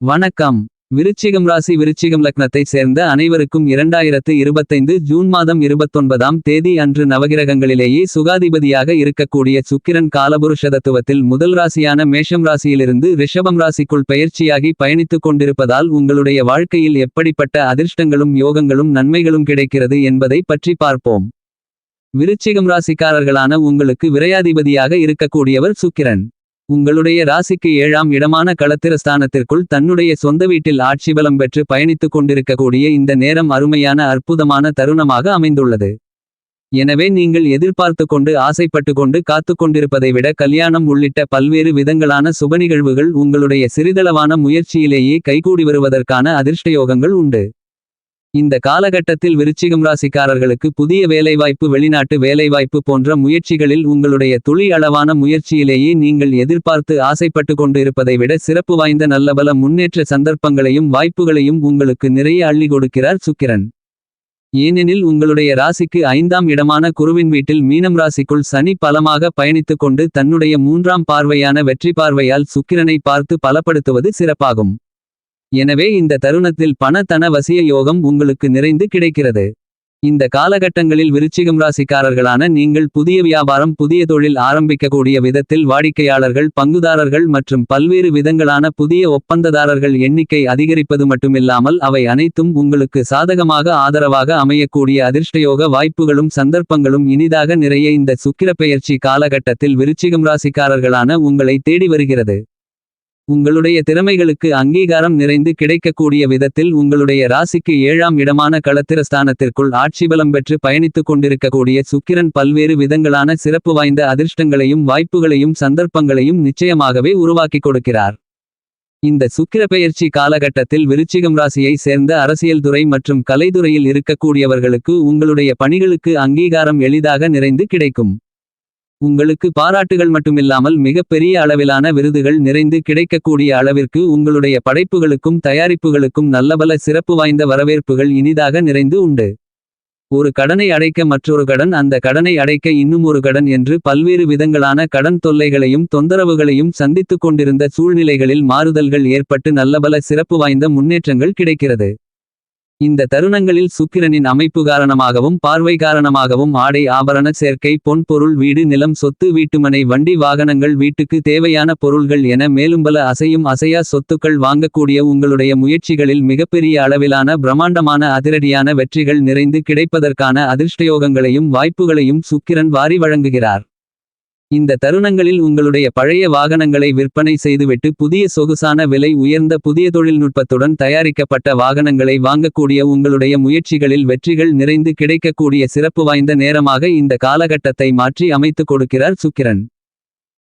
வணக்கம். விருச்சிகம் ராசி விருச்சிகம் லக்னத்தை சேர்ந்த அனைவருக்கும் இரண்டாயிரத்து இருபத்தைந்து ஜூன் மாதம் இருபத்தொன்பதாம் தேதி அன்று நவகிரகங்களிலேயே சுகாதிபதியாக இருக்கக்கூடிய சுக்கிரன் காலபுருஷதத்துவத்தில் முதல் ராசியான மேஷம் ராசியிலிருந்து ரிஷபம் ராசிக்குள் பெயர்ச்சியாகி பயணித்துக் கொண்டிருப்பதால் உங்களுடைய வாழ்க்கையில் எப்படிப்பட்ட அதிர்ஷ்டங்களும் யோகங்களும் நன்மைகளும் கிடைக்கிறது என்பதை பற்றி பார்ப்போம். விருச்சிகம் ராசிக்காரர்களான உங்களுக்கு விரையாதிபதியாக இருக்கக்கூடியவர் சுக்கிரன். உங்களுடைய ராசிக்கு ஏழாம் இடமான களத்திரஸ்தானத்திற்குள் தன்னுடைய சொந்த வீட்டில் ஆட்சி பலம் பெற்று பயணித்துக் கொண்டிருக்கக்கூடிய இந்த நேரம் அருமையான அற்புதமான தருணமாக அமைந்துள்ளது. எனவே நீங்கள் எதிர்பார்த்து கொண்டு ஆசைப்பட்டு கொண்டு காத்துக் கொண்டிருப்பதை விட கல்யாணம் உள்ளிட்ட பல்வேறு விதங்களான சுப நிகழ்வுகள் உங்களுடைய சிறிதளவான முயற்சியிலேயே கைகூடி வருவதற்கான அதிர்ஷ்டயோகங்கள் உண்டு. இந்த காலகட்டத்தில் விருச்சிகம் ராசிக்காரர்களுக்கு புதிய வேலைவாய்ப்பு வெளிநாட்டு வேலைவாய்ப்பு போன்ற முயற்சிகளில் உங்களுடைய துளி அளவான முயற்சியிலேயே நீங்கள் எதிர்பார்த்து ஆசைப்பட்டு கொண்டு இருப்பதை விட சிறப்பு வாய்ந்த நல்லபல முன்னேற்ற சந்தர்ப்பங்களையும் வாய்ப்புகளையும் உங்களுக்கு நிறைய அள்ளி கொடுக்கிறார் சுக்கிரன். ஏனெனில் உங்களுடைய ராசிக்கு ஐந்தாம் இடமான குருவின் வீட்டில் மீனம் ராசிக்குள் சனி பலமாக பயணித்துக் கொண்டு தன்னுடைய மூன்றாம் பார்வையான வெற்றி பார்வையால் சுக்கிரனை பார்த்து பலப்படுத்துவது சிறப்பாகும். எனவே இந்த தருணத்தில் பண தன வசிய யோகம் உங்களுக்கு நிறைந்து கிடைக்கிறது. இந்த காலகட்டங்களில் விருச்சிகம் ராசிக்காரர்களான நீங்கள் புதிய வியாபாரம் புதிய தொழில் ஆரம்பிக்கக்கூடிய விதத்தில் வாடிக்கையாளர்கள் பங்குதாரர்கள் மற்றும் பல்வேறு விதங்களான புதிய ஒப்பந்ததாரர்கள் எண்ணிக்கை அதிகரிப்பது மட்டுமில்லாமல் அவை அனைத்தும் உங்களுக்கு சாதகமாக ஆதரவாக அமையக்கூடிய அதிர்ஷ்டயோக வாய்ப்புகளும் சந்தர்ப்பங்களும் இனிதாக நிறைய இந்த சுக்கிர பெயர்ச்சி காலகட்டத்தில் விருச்சிகம் ராசிக்காரர்களான உங்களை தேடி வருகிறது. உங்களுடைய திறமைகளுக்கு அங்கீகாரம் நிறைந்து கிடைக்கக்கூடிய விதத்தில் உங்களுடைய ராசிக்கு ஏழாம் இடமான களத்திரஸ்தானத்திற்குள் ஆட்சிபலம் பெற்று பயணித்துக் கொண்டிருக்கக்கூடிய சுக்கிரன் பல்வேறு விதங்களான சிறப்பு வாய்ந்த அதிர்ஷ்டங்களையும் வாய்ப்புகளையும் சந்தர்ப்பங்களையும் நிச்சயமாகவே உருவாக்கிக் கொடுக்கிறார். இந்த சுக்கிர பெயர்ச்சி காலகட்டத்தில் விருச்சிகம் ராசியை சேர்ந்த அரசியல் துறை மற்றும் கலைத்துறையில் இருக்கக்கூடியவர்களுக்கு உங்களுடைய பணிகளுக்கு அங்கீகாரம் எளிதாக நிறைந்து கிடைக்கும். உங்களுக்கு பாராட்டுகள் மட்டுமில்லாமல் மிகப்பெரிய அளவிலான விருதுகள் நிறைந்து கிடைக்கக்கூடிய அளவிற்கு உங்களுடைய படைப்புகளுக்கும் தயாரிப்புகளுக்கும் நல்லபல சிறப்பு வாய்ந்த வரவேற்புகள் இனிதாக நிறைந்து உண்டு. ஒரு கடனை அடைக்க மற்றொரு கடன் அந்த கடனை அடைக்க இன்னும் ஒரு கடன் என்று பல்வேறு விதங்களான கடன் தொல்லைகளையும் தொந்தரவுகளையும் சந்தித்துக் கொண்டிருந்த சூழ்நிலைகளில் மாறுதல்கள் ஏற்பட்டு நல்லபல சிறப்பு வாய்ந்த முன்னேற்றங்கள் கிடைக்கிறது. இந்த தருணங்களில் சுக்கிரனின் அமைப்பு காரணமாகவும் பார்வை காரணமாகவும் ஆடை ஆபரண சேர்க்கை பொன் பொருள் வீடு நிலம் சொத்து வீட்டுமனை வண்டி வாகனங்கள் வீட்டுக்கு தேவையான பொருள்கள் என மேலும் பல அசையும் அசையா சொத்துக்கள் வாங்கக்கூடிய உங்களுடைய முயற்சிகளில் மிகப்பெரிய அளவிலான பிரம்மாண்டமான அதிரடியான வெற்றிகள் நிறைந்து கிடைப்பதற்கான அதிர்ஷ்டயோகங்களையும் வாய்ப்புகளையும் சுக்கிரன் வாரி வழங்குகிறார். இந்த தருணங்களில் உங்களுடைய பழைய வாகனங்களை விற்பனை செய்துவிட்டு புதிய சொகுசான விலை உயர்ந்த புதிய தொழில்நுட்பத்துடன் தயாரிக்கப்பட்ட வாகனங்களை வாங்கக்கூடிய உங்களுடைய முயற்சிகளில் வெற்றிகள் நிறைந்து கிடைக்கக்கூடிய சிறப்பு வாய்ந்த நேரமாக இந்த காலகட்டத்தை மாற்றி அமைத்துக் கொடுக்கிறார் சுக்கிரன்.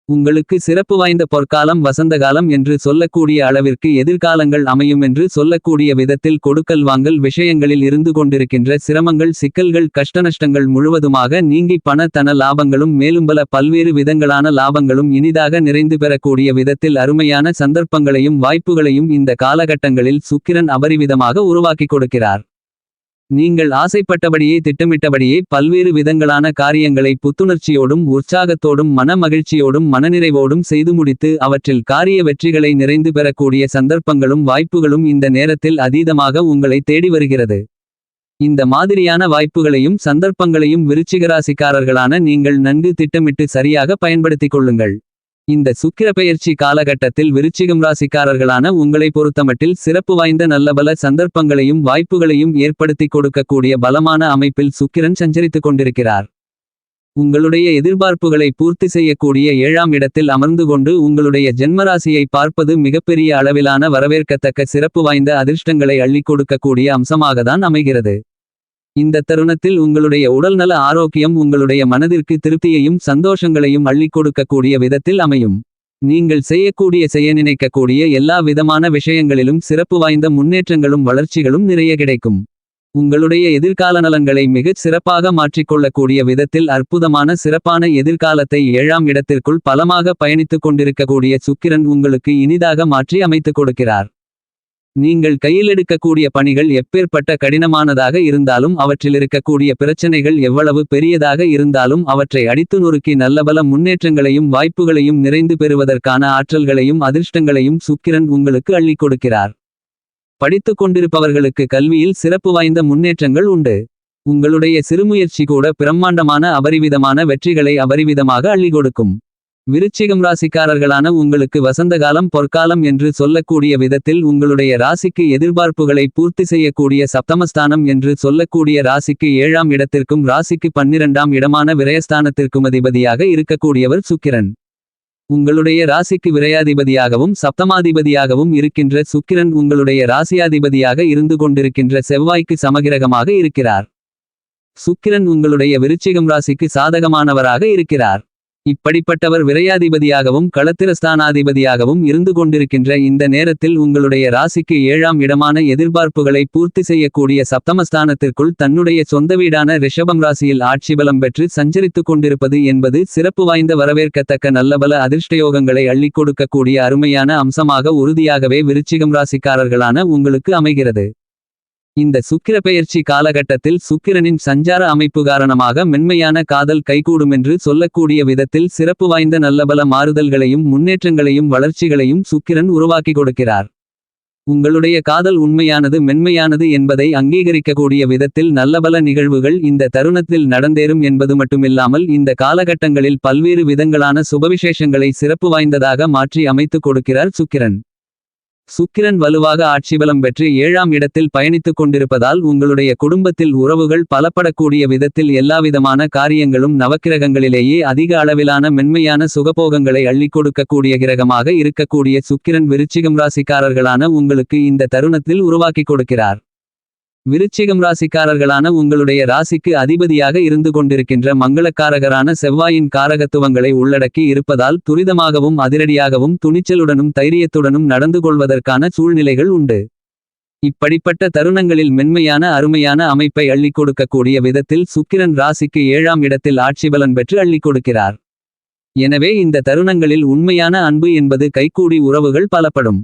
உங்களுக்கு சிறப்பு வாய்ந்த பொற்காலம் வசந்தகாலம் என்று சொல்லக்கூடிய அளவிற்கு எதிர்காலங்கள் அமையும் என்று சொல்லக்கூடிய விதத்தில் கொடுக்கல் வாங்கல் விஷயங்களில் இருந்து கொண்டிருக்கின்ற சிரமங்கள் சிக்கல்கள் கஷ்டநஷ்டங்கள் முழுவதுமாக நீங்கி பண தன லாபங்களும் மேலும்பல பல்வேறு விதங்களான லாபங்களும் இனிதாக நிறைந்து பெறக்கூடிய விதத்தில் அருமையான சந்தர்ப்பங்களையும் வாய்ப்புகளையும் இந்த காலகட்டங்களில் சுக்கிரன் அபரிவிதமாக உருவாக்கிக் கொடுக்கிறார். நீங்கள் ஆசைப்பட்டபடியே திட்டமிட்டபடியே பல்வேறு விதங்களான காரியங்களை புத்துணர்ச்சியோடும் உற்சாகத்தோடும் மன மகிழ்ச்சியோடும் மனநிறைவோடும் செய்து முடித்து அவற்றில் காரிய வெற்றிகளை நிறைந்து பெறக்கூடிய சந்தர்ப்பங்களும் வாய்ப்புகளும் இந்த நேரத்தில் அதீதமாக உங்களை தேடி வருகிறது. இந்த மாதிரியான வாய்ப்புகளையும் சந்தர்ப்பங்களையும் விருச்சிகராசிக்காரர்களான நீங்கள் நன்கு திட்டமிட்டு சரியாக பயன்படுத்திக் கொள்ளுங்கள். இந்த சுக்கிர பெயர்ச்சி காலகட்டத்தில் விருச்சிகம் ராசிக்காரர்களான உங்களை பொறுத்தமட்டில் சிறப்பு வாய்ந்த நல்லபல சந்தர்ப்பங்களையும் வாய்ப்புகளையும் ஏற்படுத்தி கொடுக்கக்கூடிய பலமான அமைப்பில் சுக்கிரன் சஞ்சரித்துக் கொண்டிருக்கிறார். உங்களுடைய எதிர்பார்ப்புகளை பூர்த்தி செய்யக்கூடிய ஏழாம் இடத்தில் அமர்ந்து கொண்டு உங்களுடைய ஜென்மராசியை பார்ப்பது மிகப்பெரிய அளவிலான வரவேற்கத்தக்க சிறப்பு வாய்ந்த அதிர்ஷ்டங்களை அள்ளிக் கொடுக்கக்கூடிய அம்சமாகத்தான் அமைகிறது. இந்த தருணத்தில் உங்களுடைய உடல்நல ஆரோக்கியம் உங்களுடைய மனதிற்கு திருப்தியையும் சந்தோஷங்களையும் அள்ளிக் கொடுக்கக்கூடிய விதத்தில் அமையும். நீங்கள் செய்யக்கூடிய செய்ய நினைக்கக்கூடிய எல்லா விதமான விஷயங்களிலும் சிறப்பு வாய்ந்த முன்னேற்றங்களும் வளர்ச்சிகளும் நிறைய கிடைக்கும். உங்களுடைய எதிர்கால நலன்களை மிகச் சிறப்பாக மாற்றிக்கொள்ளக்கூடிய விதத்தில் அற்புதமான சிறப்பான எதிர்காலத்தை ஏழாம் இடத்திற்குள் பலமாக பயணித்துக் கொண்டிருக்கக்கூடிய சுக்கிரன் உங்களுக்கு இனிதாக மாற்றி அமைத்துக் கொடுக்கிறார். நீங்கள் கையிலெடுக்கக்கூடிய பணிகள் எப்பேற்பட்ட கடினமானதாக இருந்தாலும் அவற்றிலிருக்கக்கூடிய பிரச்சனைகள் எவ்வளவு பெரியதாக இருந்தாலும் அவற்றை அடித்து நொறுக்கி நல்லபல முன்னேற்றங்களையும் வாய்ப்புகளையும் நிறைந்து பெறுவதற்கான ஆற்றல்களையும் அதிர்ஷ்டங்களையும் சுக்கிரன் உங்களுக்கு அள்ளிக் கொடுக்கிறார். படித்துக் கொண்டிருப்பவர்களுக்கு கல்வியில் சிறப்பு வாய்ந்த முன்னேற்றங்கள் உண்டு. உங்களுடைய சிறுமுயற்சி கூட பிரம்மாண்டமான அபரிவிதமான வெற்றிகளை அபரிவிதமாக அள்ளி கொடுக்கும். விருச்சிகம் ராசிக்காரர்களான உங்களுக்கு வசந்தகாலம் பொற்காலம் என்று சொல்லக்கூடிய விதத்தில் உங்களுடைய ராசிக்கு எதிர்பார்ப்புகளை பூர்த்தி செய்யக்கூடிய சப்தமஸ்தானம் என்று சொல்லக்கூடிய ராசிக்கு ஏழாம் இடத்திற்கும் ராசிக்கு பன்னிரண்டாம் இடமான விரயஸ்தானத்திற்கும் அதிபதியாக இருக்கக்கூடியவர் சுக்கிரன். உங்களுடைய ராசிக்கு விரையாதிபதியாகவும் சப்தமாதிபதியாகவும் இருக்கின்ற சுக்கிரன் உங்களுடைய ராசியாதிபதியாக இருந்து கொண்டிருக்கின்ற செவ்வாய்க்கு சமகிரகமாக இருக்கிறார். சுக்கிரன் உங்களுடைய விருச்சிகம் ராசிக்கு சாதகமானவராக இருக்கிறார். இப்படிப்பட்டவர் விரையாதிபதியாகவும் களத்திரஸ்தானாதிபதியாகவும் இருந்து கொண்டிருக்கின்ற இந்த நேரத்தில் உங்களுடைய ராசிக்கு ஏழாம் இடமான எதிர்பார்ப்புகளை பூர்த்தி செய்யக்கூடிய சப்தமஸ்தானத்திற்குள் தன்னுடைய சொந்த வீடான ரிஷபம் ராசியில் ஆட்சி பலம் பெற்று சஞ்சரித்துக் கொண்டிருப்பது என்பது சிறப்பு வாய்ந்த வரவேற்கத்தக்க நல்லபல அதிர்ஷ்டயோகங்களை அள்ளிக் கொடுக்கக்கூடிய அருமையான அம்சமாக உறுதியாகவே விருச்சிகம் ராசிக்காரர்களான உங்களுக்கு அமைகிறது. இந்த சுக்கிர பெயர்ச்சி காலகட்டத்தில் சுக்கிரனின் சஞ்சார அமைப்பு காரணமாக மென்மையான காதல் கைகூடுமென்று சொல்லக்கூடிய விதத்தில் சிறப்பு வாய்ந்த நல்லபல மாறுதல்களையும் முன்னேற்றங்களையும் வளர்ச்சிகளையும் சுக்கிரன் உருவாக்கி கொடுக்கிறார். உங்களுடைய காதல் உண்மையானது மென்மையானது என்பதை அங்கீகரிக்கக்கூடிய விதத்தில் நல்லபல நிகழ்வுகள் இந்த தருணத்தில் நடந்தேறும் என்பது மட்டுமில்லாமல் இந்த காலகட்டங்களில் பல்வேறு விதங்களான சுபவிசேஷங்களை சிறப்பு வாய்ந்ததாக மாற்றி அமைத்துக் கொடுக்கிறார் சுக்கிரன். சுக்கிரன் வலுவாக ஆட்சிபலம் பெற்று ஏழாம் இடத்தில் பயணித்துக் கொண்டிருப்பதால் உங்களுடைய குடும்பத்தில் உறவுகள் பலப்படக்கூடிய விதத்தில் எல்லாவிதமான காரியங்களும் நவக்கிரகங்களிலேயே அதிக அளவிலான மென்மையான சுகபோகங்களை அள்ளிக் கொடுக்கக்கூடிய கிரகமாக இருக்கக்கூடிய சுக்கிரன் விருச்சிகம் ராசிக்காரர்களான உங்களுக்கு இந்த தருணத்தில் உருவாக்கிக் கொடுக்கிறார். விருச்சிகம் ராசிக்காரர்களான உங்களுடைய ராசிக்கு அதிபதியாக இருந்து கொண்டிருக்கின்ற மங்களக்காரகரான செவ்வாயின் காரகத்துவங்களை உள்ளடக்கி இருப்பதால் துரிதமாகவும் அதிரடியாகவும் துணிச்சலுடனும் தைரியத்துடனும் நடந்து கொள்வதற்கான சூழ்நிலைகள் உண்டு. இப்படிப்பட்ட தருணங்களில் மென்மையான அருமையான அமைப்பை அள்ளிக் கொடுக்கக்கூடிய விதத்தில் சுக்கிரன் ராசிக்கு ஏழாம் இடத்தில் ஆட்சிபலன் பெற்று அள்ளிக் கொடுக்கிறார். எனவே இந்த தருணங்களில் உண்மையான அன்பு என்பது கைகூடி உறவுகள் பலப்படும்.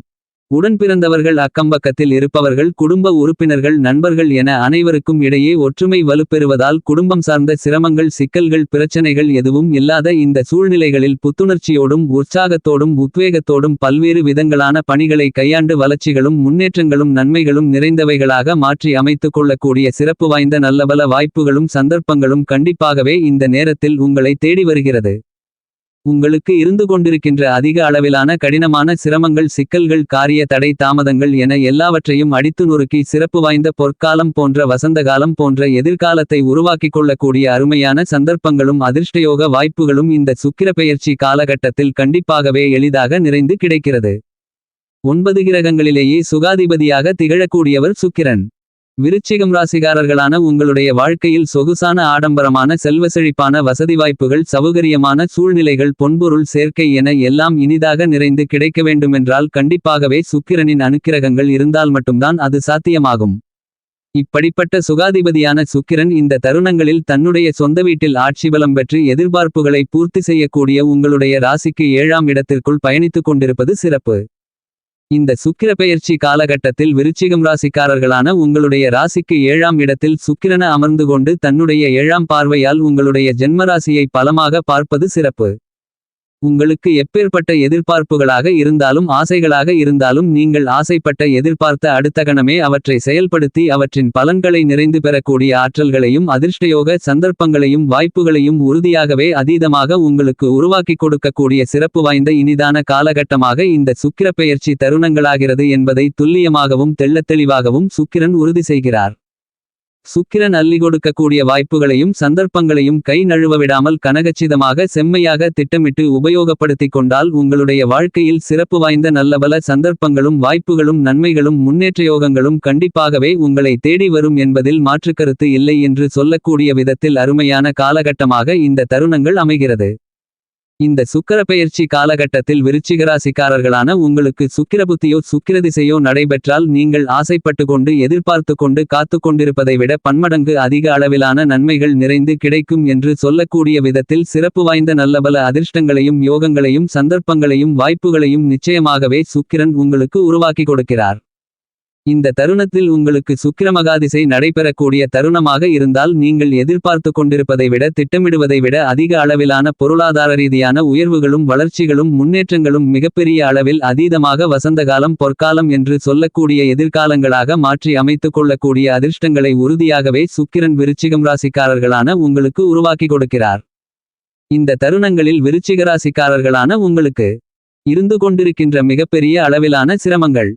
உடன் பிறந்தவர்கள் அக்கம்பக்கத்தில் இருப்பவர்கள் குடும்ப உறுப்பினர்கள் நண்பர்கள் என அனைவருக்கும் இடையே ஒற்றுமை வலுப்பெறுவதால் குடும்பம் சார்ந்த சிரமங்கள் சிக்கல்கள் பிரச்சனைகள் எதுவும் இல்லாத இந்த சூழ்நிலைகளில் புத்துணர்ச்சியோடும் உற்சாகத்தோடும் உத்வேகத்தோடும் பல்வேறு விதங்களான பணிகளை கையாண்டு வளர்ச்சிகளும் முன்னேற்றங்களும் நன்மைகளும் நிறைந்தவைகளாக மாற்றி அமைத்துக் கொள்ளக்கூடிய சிறப்பு வாய்ந்த நல்லபல வாய்ப்புகளும் சந்தர்ப்பங்களும் கண்டிப்பாகவே இந்த நேரத்தில் உங்களை தேடி வருகிறது. உங்களுக்கு இருந்து கொண்டிருக்கின்ற அதிக அளவிலான கடினமான சிரமங்கள் சிக்கல்கள் காரிய தடை தாமதங்கள் என எல்லாவற்றையும் அடித்து நொறுக்கி சிறப்பு வாய்ந்த பொற்காலம் போன்ற வசந்தகாலம் போன்ற எதிர்காலத்தை உருவாக்கிக் கொள்ளக்கூடிய அருமையான சந்தர்ப்பங்களும் அதிர்ஷ்டயோக வாய்ப்புகளும் இந்த சுக்கிர பெயர்ச்சி காலகட்டத்தில் கண்டிப்பாகவே எளிதாக நிறைந்து கிடைக்கிறது. ஒன்பது கிரகங்களிலேயே சுகாதிபதியாக திகழக்கூடியவர் சுக்கிரன். விருச்சிகம் ராசிகாரர்களான உங்களுடைய வாழ்க்கையில் சொகுசான ஆடம்பரமான செல்வ செழிப்பான வசதி வாய்ப்புகள் சௌகரியமான சூழ்நிலைகள் பொன்பொருள் சேர்க்கை என எல்லாம் இனிதாக நிறைந்து கிடைக்க வேண்டுமென்றால் கண்டிப்பாகவே சுக்கிரனின் அனுக்கிரகங்கள் இருந்தால் மட்டும்தான் அது சாத்தியமாகும். இப்படிப்பட்ட சுகாதிபதியான சுக்கிரன் இந்த தருணங்களில் தன்னுடைய சொந்த வீட்டில் ஆட்சி பலம் பெற்று எதிர்பார்ப்புகளை பூர்த்தி செய்யக்கூடிய உங்களுடைய ராசிக்கு ஏழாம் இடத்திற்குள் பயணித்துக் கொண்டிருப்பது சிறப்பு. இந்த சுக்கிர பெயர்ச்சி காலகட்டத்தில் விருச்சிகம் ராசிக்காரர்களான உங்களுடைய ராசிக்கு ஏழாம் இடத்தில் சுக்கிரன அமர்ந்து கொண்டு தன்னுடைய ஏழாம் பார்வையால் உங்களுடைய ஜென்மராசியை பலமாக பார்ப்பது சிறப்பு. உங்களுக்கு எப்பேற்பட்ட எதிர்பார்ப்புகளாக இருந்தாலும் ஆசைகளாக இருந்தாலும் நீங்கள் ஆசைப்பட்ட எதிர்பார்த்த அடுத்த கணமே அவற்றை செயல்படுத்தி அவற்றின் பலன்களை நிறைந்து பெறக்கூடிய ஆற்றல்களையும் அதிர்ஷ்டயோக சந்தர்ப்பங்களையும் வாய்ப்புகளையும் உறுதியாகவே அதீதமாக உங்களுக்கு உருவாக்கிக் கொடுக்கக்கூடிய சிறப்பு வாய்ந்த இனிதான காலகட்டமாக இந்த சுக்கிர பெயர்ச்சி தருணங்களாகிறது என்பதை துல்லியமாகவும் தெள்ளத்தெளிவாகவும் சுக்கிரன் உறுதி செய்கிறார். சுக்கிரன் அள்ளி கொடுக்கக்கூடிய வாய்ப்புகளையும் சந்தர்ப்பங்களையும் கை நழுவ விடாமல் கனகச்சிதமாக செம்மையாக திட்டமிட்டு உபயோகப்படுத்திக் கொண்டால் உங்களுடைய வாழ்க்கையில் சிறப்பு வாய்ந்த நல்லபல சந்தர்ப்பங்களும் வாய்ப்புகளும் நன்மைகளும் முன்னேற்றயோகங்களும் கண்டிப்பாகவே உங்களை தேடி வரும் என்பதில் மாற்றுக்கருத்து இல்லை என்று சொல்லக்கூடிய விதத்தில் அருமையான காலகட்டமாக இந்த தருணங்கள் அமைகிறது. இந்த சுக்கிர பெயர்ச்சி காலகட்டத்தில் விருச்சிகராசிக்காரர்களான உங்களுக்கு சுக்கிரபுத்தியோ சுக்கிரதிசையோ நடைபெற்றால் நீங்கள் ஆசைப்பட்டு கொண்டு எதிர்பார்த்து கொண்டு காத்து கொண்டிருப்பதை விட பன்மடங்கு அதிக அளவிலான நன்மைகள் நிறைந்து கிடைக்கும் என்று சொல்லக்கூடிய விதத்தில் சிறப்பு வாய்ந்த நல்லபல அதிர்ஷ்டங்களையும் யோகங்களையும் சந்தர்ப்பங்களையும் வாய்ப்புகளையும் நிச்சயமாகவே சுக்கிரன் உங்களுக்கு உருவாக்கி கொடுக்கிறார். இந்த தருணத்தில் உங்களுக்கு சுக்கிரமகாதிசை நடைபெறக்கூடிய தருணமாக இருந்தால் நீங்கள் எதிர்பார்த்து கொண்டிருப்பதை விட திட்டமிடுவதை விட அதிக அளவிலான பொருளாதார ரீதியான உயர்வுகளும் வளர்ச்சிகளும் முன்னேற்றங்களும் மிகப்பெரிய அளவில் அதீதமாக வசந்தகாலம் பொற்காலம் என்று சொல்லக்கூடிய எதிர்காலங்களாக மாற்றி அமைத்துக் கொள்ளக்கூடிய அதிர்ஷ்டங்களை உறுதியாகவே சுக்கிரன் விருச்சிகம் ராசிக்காரர்களான உங்களுக்கு உருவாக்கி கொடுக்கிறார். இந்த தருணங்களில் விருச்சிகராசிக்காரர்களான உங்களுக்கு இருந்து கொண்டிருக்கின்ற மிகப்பெரிய அளவிலான சிரமங்கள்.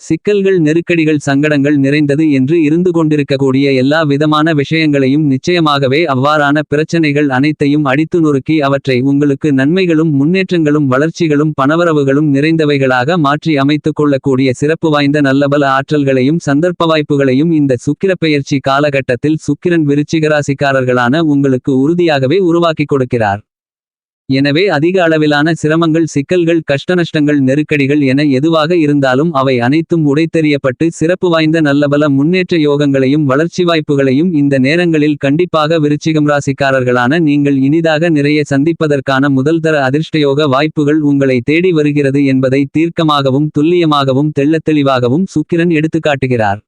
சிக்கல்கள் நெருக்கடிகள் சங்கடங்கள் நிறைந்தது என்று இருந்து கொண்டிருக்கக்கூடிய எல்லா விதமான விஷயங்களையும் நிச்சயமாகவே அவ்வாறான பிரச்சனைகள் அனைத்தையும் அடித்து நொறுக்கி அவற்றை உங்களுக்கு நன்மைகளும் முன்னேற்றங்களும் வளர்ச்சிகளும் பணவரவுகளும் நிறைந்தவைகளாக மாற்றி அமைத்துக் கொள்ளக்கூடிய சிறப்பு வாய்ந்த நல்லபல ஆற்றல்களையும் சந்தர்ப்ப வாய்ப்புகளையும் இந்த சுக்கிரப்பெயர்ச்சி காலகட்டத்தில் சுக்கிரன் விருச்சிகராசிக்காரர்களான உங்களுக்கு உறுதியாகவே உருவாக்கிக் கொடுக்கிறார். எனவே அதிக அளவிலான சிரமங்கள் சிக்கல்கள் கஷ்டநஷ்டங்கள் நெருக்கடிகள் என எதுவாக இருந்தாலும் அவை அனைத்தும் உடைத்தெறியப்பட்டு சிறப்பு வாய்ந்த நல்லபல முன்னேற்ற யோகங்களையும் வளர்ச்சி வாய்ப்புகளையும் இந்த நேரங்களில் கண்டிப்பாக விருச்சிகம் ராசிக்காரர்களான நீங்கள் இனிதாக நிறைய சந்திப்பதற்கான முதல்தர அதிர்ஷ்டயோக வாய்ப்புகள் உங்களை தேடி வருகிறது என்பதை தீர்க்கமாகவும் துல்லியமாகவும் தெள்ளத்தெளிவாகவும் சுக்கிரன் எடுத்துக்காட்டுகிறார்.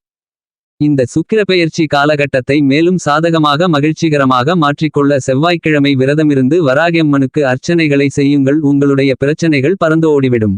இந்த சுக்கிரப்பெயர்ச்சி காலகட்டத்தை மேலும் சாதகமாக மகிழ்ச்சிகரமாக மாற்றிக்கொள்ள செவ்வாய்க்கிழமை விரதமிருந்து வராகியம்மனுக்கு அர்ச்சனைகளை செய்யுங்கள். உங்களுடைய பிரச்சனைகள் பறந்து ஓடிவிடும்.